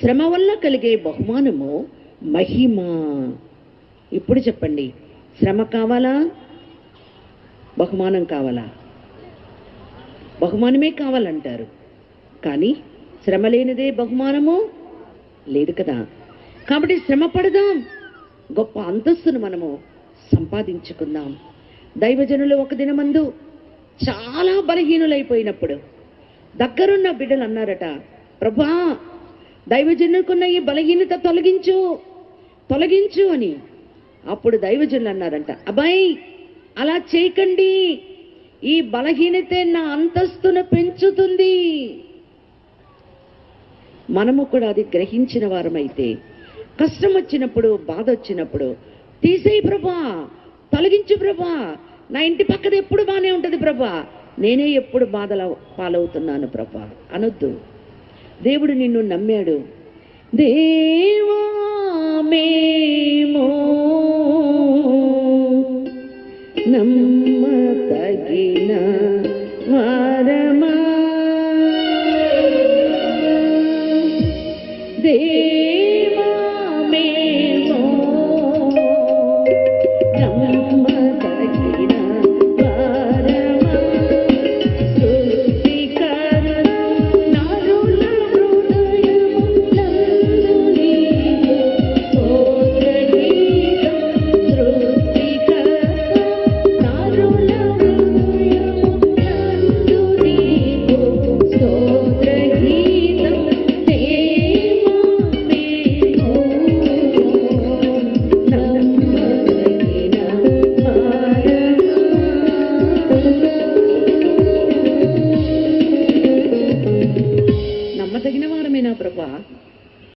శ్రమ వల్ల కలిగే బహుమానము మహిమ. ఇప్పుడు చెప్పండి శ్రమ కావాలా? బహుమానం కావాలా? బహుమానమే కావాలంటారు. కానీ శ్రమ లేనిదే బహుమానము లేదు కదా. కాబట్టి శ్రమ పడదాం. గొప్ప అంతస్తును మనము సంపాదించుకుందాం. దైవజనులు ఒక దినమందు చాలా బలహీనులైపోయినప్పుడు దగ్గరున్న బిడ్డలు అన్నారట ప్రభా దైవజనుకున్న ఈ బలహీనత తొలగించు తొలగించు అని. అప్పుడు దైవజనులు అన్నారంట అబ్బాయి అలా చేయకండి. ఈ బలహీనతే నా అంతస్తును పెంచుతుంది. మనము కూడా అది గ్రహించిన వారమైతే కష్టం వచ్చినప్పుడు బాధ వచ్చినప్పుడు తీసేయి ప్రభా తొలగించు ప్రభా నా ఇంటి పక్కన ఎప్పుడు బాగానే ఉంటుంది ప్రభా నేనే ఎప్పుడు బాధల పాలవుతున్నాను ప్రభా అనొద్దు. దేవుడు నిన్ను నమ్మాడు. దేవామేము నమ్మ తగిన దేవా మేము నమ్మదగిన వారమేనా ప్రభా?